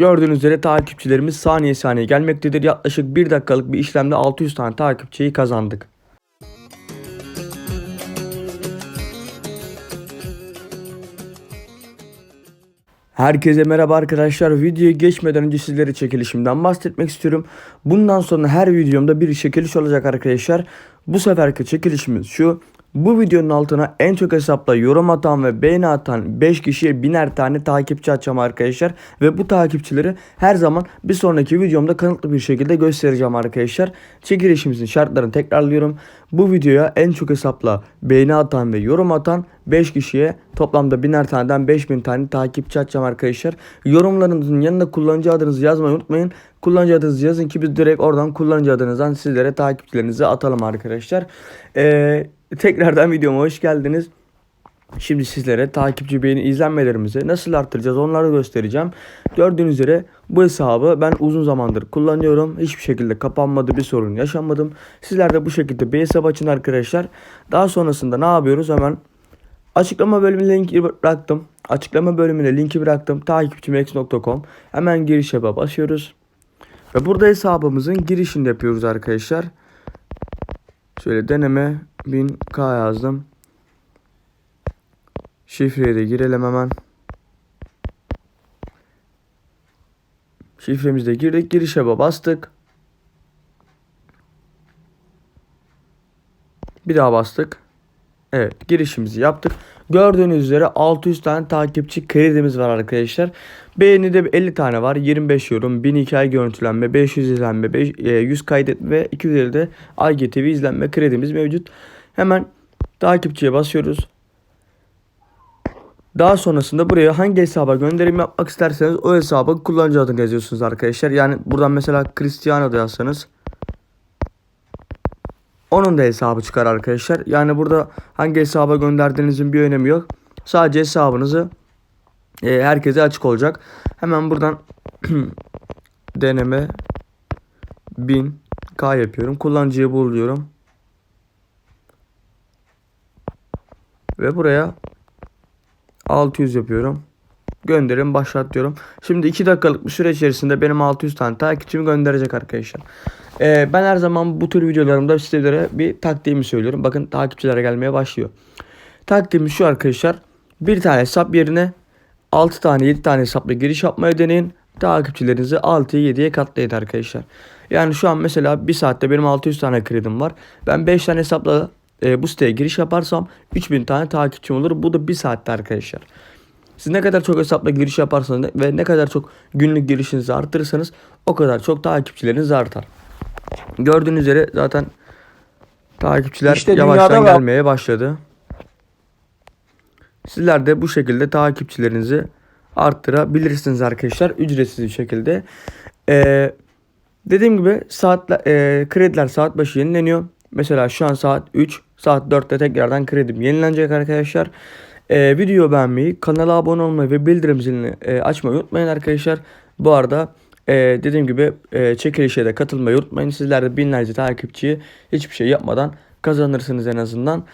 Gördüğünüz üzere takipçilerimiz saniye saniye gelmektedir. Yaklaşık 1 dakikalık bir işlemde 600 tane takipçiyi kazandık. Herkese merhaba arkadaşlar. Videoya geçmeden önce sizlere çekilişimden bahsetmek istiyorum. Bundan sonra her videomda bir çekiliş olacak arkadaşlar. Bu seferki çekilişimiz şu. Bu videonun altına en çok hesapla yorum atan ve beğeni atan 5 kişiye biner tane takipçi açacağım arkadaşlar. Ve bu takipçileri her zaman bir sonraki videomda kanıtlı bir şekilde göstereceğim arkadaşlar. Çekilişimizin şartlarını tekrarlıyorum. Bu videoya en çok hesapla beğeni atan ve yorum atan 5 kişiye toplamda biner taneden 5000 tane takipçi açacağım arkadaşlar. Yorumlarınızın yanında kullanıcı adınızı yazmayı unutmayın. Kullanıcı adınızı yazın ki biz direkt oradan kullanıcı adınızdan sizlere takipçilerinizi atalım arkadaşlar. Eee Tekrardan videoma hoş geldiniz. Şimdi sizlere takipçi beğeni izlenmelerimizi nasıl arttıracağız onları göstereceğim. Gördüğünüz üzere bu hesabı ben uzun zamandır kullanıyorum. Hiçbir şekilde kapanmadı bir sorun yaşamadım. Sizler de bu şekilde bir hesap açın arkadaşlar. Daha sonrasında ne yapıyoruz hemen açıklama bölümüne linki bıraktım. Açıklama bölümüne linki bıraktım. takipçimex.com Hemen girişe basıyoruz. Ve burada hesabımızın girişini yapıyoruz arkadaşlar. Şöyle deneme 1000k yazdım. Şifreyi de girelim hemen. Şifremizi de girdik. Girişe bastık. Bir daha bastık. Evet girişimizi yaptık. Gördüğünüz üzere 600 tane takipçi kredimiz var arkadaşlar. Beğeni de 50 tane var. 25 yorum, 1000 hikaye görüntülenme, 500 izlenme, 5, 100 kaydetme ve 250 de IGTV izlenme kredimiz mevcut. Hemen takipçiye basıyoruz. Daha sonrasında buraya hangi hesaba gönderim yapmak isterseniz o hesaba kullanıcı adını yazıyorsunuz arkadaşlar. Yani buradan mesela Cristiano da yazsanız onun da hesabı çıkar arkadaşlar. Yani burada hangi hesaba gönderdiğinizin bir önemi yok. Sadece hesabınızı e, herkese açık olacak. Hemen buradan deneme 1000k yapıyorum. Kullanıcıyı buluyorum. Ve buraya 600 yapıyorum. Gönderim başlat diyorum. Şimdi 2 dakikalık bir süre içerisinde benim 600 tane takipçimi gönderecek arkadaşlar. Ee, ben her zaman bu tür videolarımda sizlere bir taktiğimi söylüyorum. Bakın takipçilere gelmeye başlıyor. Taktiğimiz şu arkadaşlar. Bir tane hesap yerine 6 tane 7 tane hesapla giriş yapmaya deneyin. Takipçilerinizi 6'ya 7'ye katlayın arkadaşlar. Yani şu an mesela bir saatte benim 600 tane kredim var. Ben 5 tane hesapla e, bu siteye giriş yaparsam 3000 tane takipçim olur. Bu da bir saatte arkadaşlar. Siz ne kadar çok hesapla giriş yaparsanız ve ne kadar çok günlük girişinizi arttırırsanız o kadar çok takipçileriniz artar. Gördüğünüz üzere zaten takipçiler İşte yavaştan gelmeye başladı. Sizler de bu şekilde takipçilerinizi arttırabilirsiniz arkadaşlar ücretsiz bir şekilde. Ee, dediğim gibi saat e, krediler saat başı yenileniyor. Mesela şu an saat 3, saat 4'te tekrardan kredim yenilenecek arkadaşlar. Ee, video beğenmeyi, kanala abone olmayı ve bildirim zilini e, açmayı unutmayın arkadaşlar. Bu arada e, dediğim gibi e, çekilişe de katılmayı unutmayın. Sizler de binlerce takipçiyi hiçbir şey yapmadan kazanırsınız en azından.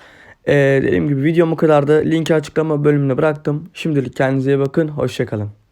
E, dediğim gibi videom bu kadardı. Linki açıklama bölümüne bıraktım. Şimdilik kendinize iyi bakın. Hoşçakalın.